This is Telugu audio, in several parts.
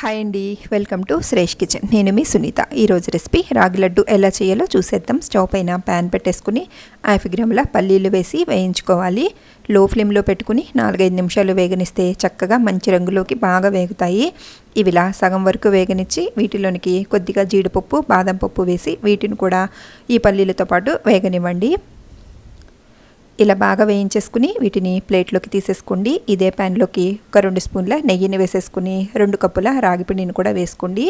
హాయ్ అండి వెల్కమ్ టు సురేష్ కిచెన్. నేను మీ సునీత. ఈరోజు రెసిపీ రాగి లడ్డు ఎలా చేయాలో చూసేద్దాం. స్టవ్ పైన ప్యాన్ పెట్టేసుకుని హాఫ్ గ్రాముల పల్లీలు వేసి వేయించుకోవాలి. లో ఫ్లేమ్లో పెట్టుకుని నాలుగైదు నిమిషాలు వేగనిస్తే చక్కగా మంచి రంగులోకి బాగా వేగుతాయి. ఇవిలా సగం వరకు వేగనిచ్చి వీటిలోనికి కొద్దిగా జీడిపప్పు బాదం పప్పు వేసి వీటిని కూడా ఈ పల్లీలతో పాటు వేగనివ్వండి. ఇలా బాగా వేయించేసుకుని వీటిని ప్లేట్లోకి తీసేసుకోండి. ఇదే ప్యాన్లోకి ఒక రెండు స్పూన్ల నెయ్యిని వేసేసుకుని రెండు కప్పుల రాగి పిండిని కూడా వేసుకోండి.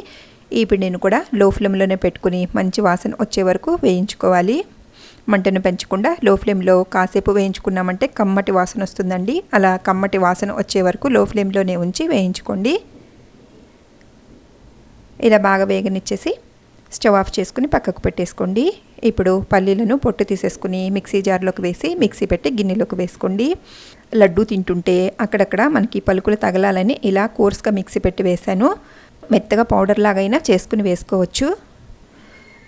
ఈ పిండిని కూడా లో ఫ్లేమ్లోనే పెట్టుకుని మంచి వాసన వచ్చే వరకు వేయించుకోవాలి. మంటను పెంచకుండా లో ఫ్లేమ్లో కాసేపు వేయించుకున్నామంటే కమ్మటి వాసన వస్తుందండి. అలా కమ్మటి వాసన వచ్చే వరకు లో ఫ్లేమ్లోనే ఉంచి వేయించుకోండి. ఇలా బాగా వేగనిచ్చేసి స్టవ్ ఆఫ్ చేసుకుని పక్కకు పెట్టేసుకోండి. ఇప్పుడు పల్లీలను పొట్టు తీసేసుకుని మిక్సీ జార్లోకి వేసి మిక్సీ పెట్టి గిన్నెలోకి వేసుకోండి. లడ్డు తింటుంటే అక్కడక్కడ మనకి పలుకులు తగలాలని ఇలా కోర్స్గా మిక్సీ పెట్టి వేశాను. మెత్తగా పౌడర్ లాగైనా చేసుకుని వేసుకోవచ్చు.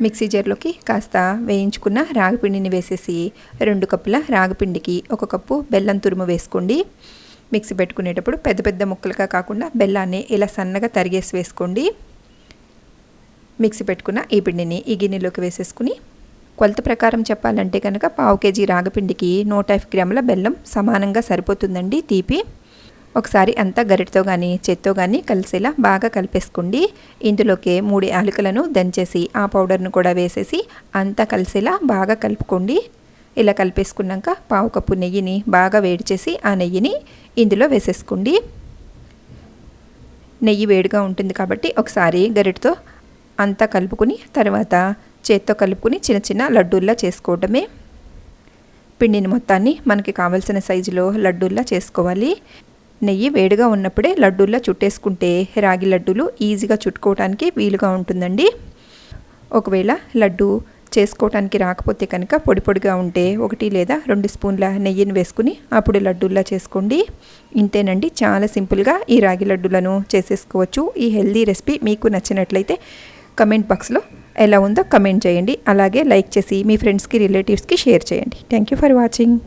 మిక్సీ జార్లోకి కాస్త వేయించుకున్న రాగిపిండిని వేసేసి రెండు కప్పుల రాగిపిండికి ఒక కప్పు బెల్లం తురుము వేసుకోండి. మిక్సీ పెట్టుకునేటప్పుడు పెద్ద పెద్ద ముక్కలుగా కాకుండా బెల్లాన్ని ఇలా సన్నగా తరిగేసి వేసుకోండి. మిక్సీ పెట్టుకున్న ఈ పిండిని ఈ గిన్నెలోకి వేసేసుకుని కొలత ప్రకారం చెప్పాలంటే కనుక పావు కేజీ రాగపిండికి నూట యాభై గ్రాముల బెల్లం సమానంగా సరిపోతుందండి తీపి. ఒకసారి అంతా గరిటతో కానీ చేత్తో కానీ కలిసేలా బాగా కలిపేసుకోండి. ఇందులోకి మూడు యాలకులను దంచేసి ఆ పౌడర్ను కూడా వేసేసి అంతా కలిసేలా బాగా కలుపుకోండి. ఇలా కలిపేసుకున్నాక పావు కప్పు నెయ్యిని బాగా వేడి చేసి ఆ నెయ్యిని ఇందులో వేసేసుకోండి. నెయ్యి వేడిగా ఉంటుంది కాబట్టి ఒకసారి గరిటతో అంతా కలుపుకుని తర్వాత చేత్తో కలుపుకుని చిన్న చిన్న లడ్డూల్లా చేసుకోవడమే. పిండిని మొత్తాన్ని మనకి కావలసిన సైజులో లడ్డూల్లా చేసుకోవాలి. నెయ్యి వేడిగా ఉన్నప్పుడే లడ్డూల్లా చుట్టేసుకుంటే రాగి లడ్డూలు ఈజీగా చుట్టుకోవడానికి వీలుగా ఉంటుందండి. ఒకవేళ లడ్డు చేసుకోవటానికి రాకపోతే కనుక పొడి పొడిగా ఉంటే ఒకటి లేదా రెండు స్పూన్ల నెయ్యిని వేసుకుని అప్పుడు లడ్డూల్లా చేసుకోండి. ఇంతేనండి చాలా సింపుల్గా ఈ రాగి లడ్డూలను చేసేసుకోవచ్చు. ఈ హెల్దీ రెసిపీ మీకు నచ్చినట్లయితే కమెంట్ బాక్స్లో ఎలా ఉందో కమెంట్ చేయండి. అలాగే లైక్ చేసి మీ ఫ్రెండ్స్కి రిలేటివ్స్కి షేర్ చేయండి. Thank you for watching.